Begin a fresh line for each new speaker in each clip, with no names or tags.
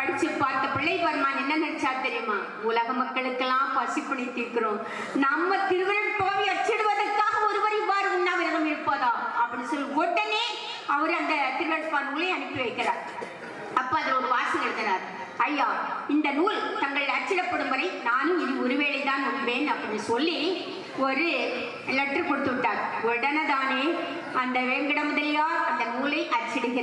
படிச்சு பார்த்த பிள்ளை என்ன நினைச்சா தெரியுமா? உலக மக்களுக்கெல்லாம் பசிப்பணி தீர்க்கிறோம் நம்ம திருவருட்பாவை அச்சிடுவதற்காக ஒருவர் இவ்வாறு உண்ணாவிரதம் இருப்பதா? அப்படின்னு சொல்லி உடனே அவர் அந்த திருவருட்பா நூலை அனுப்பி வைக்கிறார். அப்ப அதுல ஒரு வாசகம் எழுதினார் ஐயா இந்த நூல் தங்கள் அச்சிடப்படும் வரை நானும் இது ஒருவேளை தான் உண்பேன் அப்படின்னு சொல்லி ஒரு லெட்டர் கொடுத்து விட்டார். உடனே தானே அந்த வெங்கட முதலியார்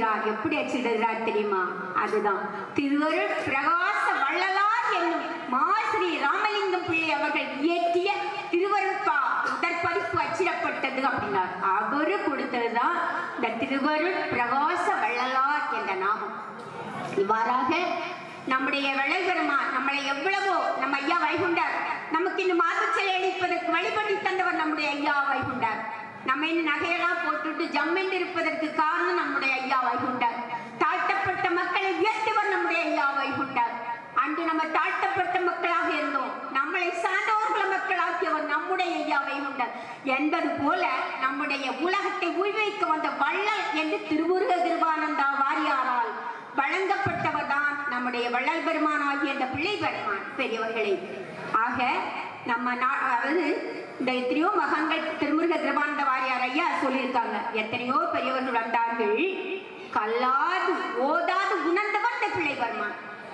அச்சிடுகிறார் எப்படி அச்சிடுகிறார் தெரியுமா? அதுதான். திருவருள் பிரகாச வள்ளலார் என்னும் மாஸ்ரீ ராமலிங்கம் பிள்ளை அவர்கள் இயற்றிய திருவருட்பா உடற்பதிப்பு அச்சிடப்பட்டது அப்படின்னார். அவரு கொடுத்ததுதான் இந்த திருவருள் பிரகாச வள்ளலார் என்ற நாமம். இவ்வாறாக நம்முடைய வள்ளல்பெருமான் நம்மளை எவ்வளவோ நம்ம ஐயா வைகுண்டார் நமக்கு இந்த மாதச்சலை அளிப்பதற்கு வழிபடி தந்தவர் நம்முடைய ஐயா வைகுண்டார். நம்ம என்ன நகையெல்லாம் போட்டுட்டு ஜம்மென்று இருப்பதற்கு காரணம் நம்முடைய ஐயா வைகுண்டார் தாழ்த்தப்பட்ட மக்களை உயர்த்தவர் நம்முடைய ஐயா வைகுண்டார் அன்று நம்ம தாழ்த்தப்பட்ட மக்களாக இருந்தோம். நம்மளை சார்ந்தவர்கள மக்களாக்கியவர் நம்முடைய ஐயா வைகுண்டார் என்பது போல நம்முடைய உலகத்தை உள்வைக்க வந்த வள்ளல் என்று திருமுருக திருவானந்தா வாரியாரால் வழங்கப்பட்டவர் தான் நம்முடைய வள்ளல் பெருமானாகிய இந்த பிள்ளை பெருமான். பெரியவர்களே ஆக நம்ம அதாவது இந்த எத்தனையோ மகன்கள் திருமுருக கிருபானந்த வாரியார் ஐயா சொல்லியிருக்காங்க. எத்தனையோ பெரியவர்கள் வந்தார்கள். கல்லாது ஓதாது உணர்ந்தவர் இந்த பிள்ளை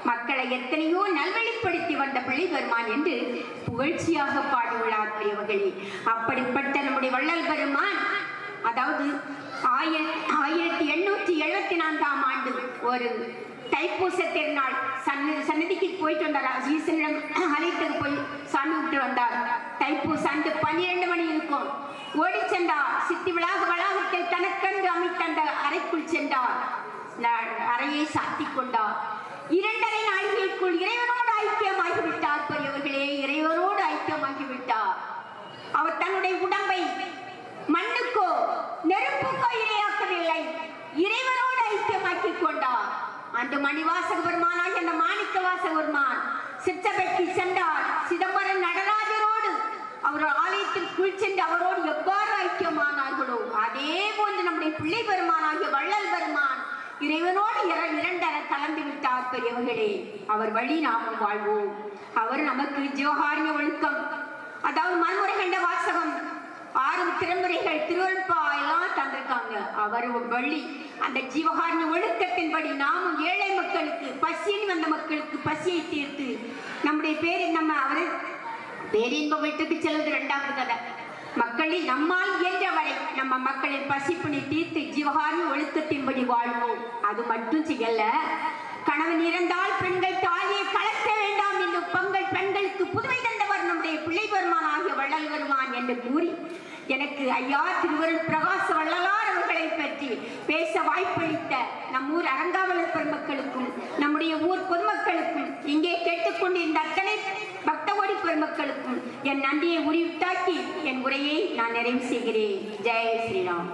மக்களை எத்தனையோ நல்வழிப்படுத்தி வந்த பிள்ளை பெருமான் என்று புகழ்ச்சியாக பாடியுள்ளார் பெரியவர்களே. அப்படிப்பட்ட நம்முடைய வள்ளல் பெருமான் அதாவது ஆயிரத்தி ஆயிரத்தி எண்ணூற்றி எழுபத்தி நான்காம் ஆண்டு ஒரு தைப்பூச திருநாள் சன்னதிக்கு போயிட்டு வந்தார். ஈசனிடம் அழைத்துக்கு போய் சாமி விட்டு வந்தார். தைப்பூச அன்று பன்னிரண்டு மணி இருக்கும். ஓடி சென்றார். சித்தி விழாக வளாகத்தில் தனக்கென்று அமைத்த அந்த அறைக்குள் சென்றார். அறையை சாத்தி கொண்டார். இரண்டரை நாளிகைக்குள் இறைவனோடு ஐக்கியமாகிவிட்டார். பெரியவர்களே இறைவனோடு ஐக்கியமாகிவிட்டார். அவர் தன்னுடைய உடம்பை மண்ணுக்கோ நெருப்புக்கோ இரையாக்கவில்லை. இறைவனோடு ஐக்கியமாக்கிக் அன்று மணிவாசக பெருமானாய் அந்த மாணிக்க வாசக பெருமான் சிற்றபெட்டி சென்றார். சிதம்பரம் நடராஜரோடு அவர் ஆலயத்தில் குள் சென்று அவரோடு எவ்வாறு ஐக்கியமானார்களோ அதே போன்று நம்முடைய பிள்ளை பெருமானாகிய வள்ளல் பெருமான் இறைவனோடு இர- இரண்டர கலந்து விட்டார் பெரியவர்களே. அவர் வழி நாமும் வாழ்வோம். அவர் நமக்கு ஜீவகாரிய ஒழுக்கம். அதாவது மண்முறை கண்ட வாசகம். ஆறு திருமுறைகள் திருவள்பார் எல்லாம் அவர் ஒரு வழி அந்த ஜீவகாரண ஒழுக்கத்தின்படி நாமும் ஏழை மக்களுக்கு பசியின் வந்த மக்களுக்கு பசியை தீர்த்து நம்முடைய பேரை நம்ம அவரு பேரின்ப வீட்டுக்கு செல்வது இரண்டாவது கதை. மக்களை நம்மால் இயன்றவரை நம்ம மக்களின் பசிப்பினை தீர்த்து ஜீவகாரண ஒழுக்கத்தின்படி வாழ்வோம். அது மட்டும் செய்யல. கணவன் இறந்தால் பெண்கள் தாலியை கலக்க வேண்டாம் என்று பங்கள் பெண்களுக்கு புதுமை தந்தவர் நம்முடைய பிள்ளை பெருமான் ஆகிய வள்ளல் வருவான் என்று கூறி எனக்கு ஐயா திருவருள் பிரகாச வள்ளலார் அவர்களை பற்றி பேச வாய்ப்பளித்த நம் ஊர் அரங்காவலர் பெருமக்களுக்கும் நம்முடைய ஊர் பொதுமக்களுக்கும் இங்கே கேட்டுக்கொண்டிருந்த அத்தனை பக்தகோடி பெருமக்களுக்கும் என் நன்றியை உரித்தாக்கி என் உரையை நான் நிறைவு செய்கிறேன். ஜெய் ஸ்ரீராம்.